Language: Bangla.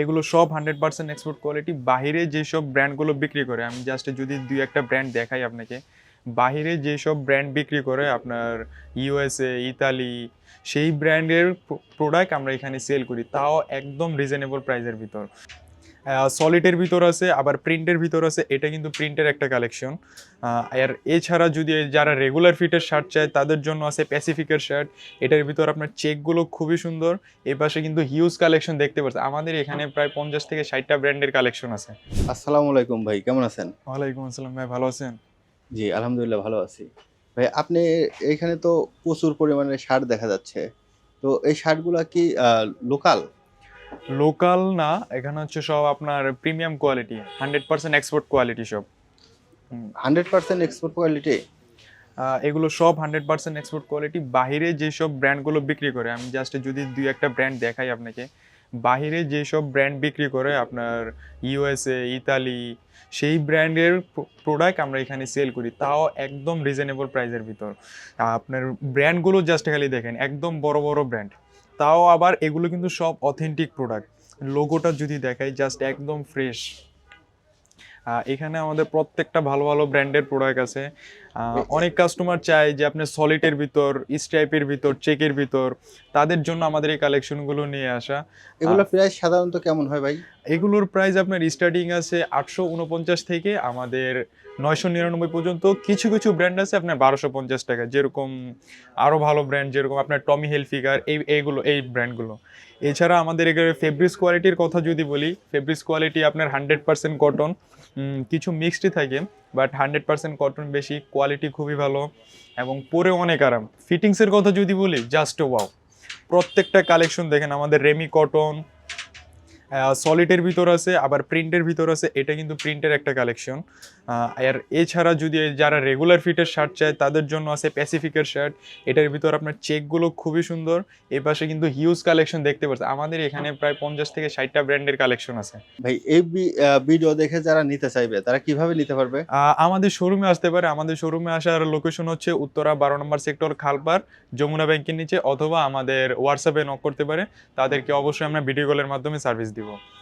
এগুলো সব হান্ড্রেড পার্সেন্ট এক্সপোর্ট কোয়ালিটি বাইরে যেসব ব্র্যান্ডগুলো বিক্রি করে, আমি জাস্ট যদি দুই একটা ব্র্যান্ড দেখাই আপনাকে, বাহিরে যেসব ব্র্যান্ড বিক্রি করে আপনার ইউএসএ ইতালি সেই ব্র্যান্ডের প্রোডাক্ট আমরা এখানে সেল করি, তাও একদম রিজনেবল প্রাইসের ভিতর। সলিডের ভিতর আছে আবার প্রিন্টের ভিতর আছে এটা কিন্তু প্রিন্টের একটা কালেকশন আর এছাড়া যদি যারা রেগুলার ফিটের শার্ট চায় তাদের জন্য আছে প্যাসিফিকের শার্ট এটার ভিতর আপনার চেকগুলো খুবই সুন্দর। এই পাশে কিন্তু হিউজ কালেকশন দেখতে পাচ্ছেন। আমাদের এখানে প্রায় পঞ্চাশ থেকে ষাটটা ব্র্যান্ডের কালেকশন আছে। আসসালামু আলাইকুম ভাই কেমন আছেন? ওয়ালাইকুম আসসালাম ভাই ভালো আছেন? জি আলহামদুলিল্লাহ ভালো আছি। ভাই আপনি এখানে তো প্রচুর পরিমাণে শার্ট দেখা যাচ্ছে। তো এই শার্টগুলো কি লোকাল লোকাল না এখানে হচ্ছে সব আপনার premium quality hundred percent export quality সব। হান্ড্রেড পার্সেন্ট এক্সপোর্ট কোয়ালিটি এগুলো সব হান্ড্রেড পার্সেন্ট এক্সপোর্ট কোয়ালিটি বাইরে যেসব ব্র্যান্ডগুলো বিক্রি করে আমি জাস্ট যদি দুই একটা ব্র্যান্ড দেখাই আপনাকে বাইরে যেসব ব্র্যান্ড বিক্রি করে আপনার ইউএসএ ইতালি সেই ব্র্যান্ডের প্রোডাক্ট আমরা এখানে সেল করি তাও একদম রিজনেবল প্রাইসের ভিতর। আপনার ব্র্যান্ডগুলো জাস্ট খালি দেখেন একদম বড় বড় ব্র্যান্ড তাও আবার এগুলো কিন্তু সব অথেন্টিক প্রোডাক্ট লোগোটা যদি দেখাই জাস্ট একদম ফ্রেশ এখানে আমাদের প্রত্যেকটা ভালো ভালো ব্র্যান্ডের প্রোডাক্ট আছে। অনেক কাস্টমার চায় যে আপনি সলিডের ভিতর স্ট্রাইপের ভিতর চেকের ভিতর তাদের জন্য আমাদের এই কালেকশনগুলো নিয়ে আসা। এগুলো প্রাইস সাধারণত কেমন হয় ভাই? এগুলোর প্রাইস আপনার স্টার্টিং আছে আটশো উনপঞ্চাশ থেকে আমাদের নয়শো নিরানব্বই পর্যন্ত। কিছু কিছু ব্র্যান্ড আছে আপনার বারোশো পঞ্চাশ টাকা যেরকম আরও ভালো ব্র্যান্ড যেরকম আপনার টমি হেলফিগার এই এইগুলো এই ব্র্যান্ডগুলো এছাড়া আমাদের এখানে ফেব্রিক্স কোয়ালিটির কথা যদি বলি ফেব্রিক্স কোয়ালিটি আপনার হান্ড্রেড পার্সেন্ট কটন কিছু মিক্সডই থাকে। বাট হান্ড্রেড পার্সেন্ট কটন বেশি কোয়ালিটি খুবই ভালো এবং পরে অনেক আরাম। ফিটিংসের কথা যদি বলি জাস্ট ওয়াও প্রত্যেকটা কালেকশন দেখেন, আমাদের রেমি কটন সলিডের ভিতর আছে আবার প্রিন্টের ভিতর আছে এটা কিন্তু প্রিন্টের একটা কালেকশন আর এছাড়া যদি যারা রেগুলার ফিটের শার্ট চায় তাদের জন্য আছে প্যাসিফিকের শার্ট এটার ভিতর আপনার চেকগুলো খুবই সুন্দর। এই পাশে কিন্তু হিউজ কালেকশন দেখতে পাচ্ছেন। আমাদের এখানে প্রায় পঞ্চাশ থেকে ষাটটা ব্র্যান্ডের কালেকশন আছে। ভাই এই ভিডিও দেখে যারা নিতে চাইবে তারা কীভাবে নিতে পারবে? আহ, আমাদের শোরুমে আসতে পারে। আমাদের শোরুমে আসার লোকেশন হচ্ছে উত্তরা বারো নম্বর সেক্টর খালপার যমুনা ব্যাংকের নিচে অথবা আমাদের হোয়াটসঅ্যাপে নক করতে পারে। তাদেরকে অবশ্যই আমরা ভিডিও কলের মাধ্যমে সার্ভিস দিব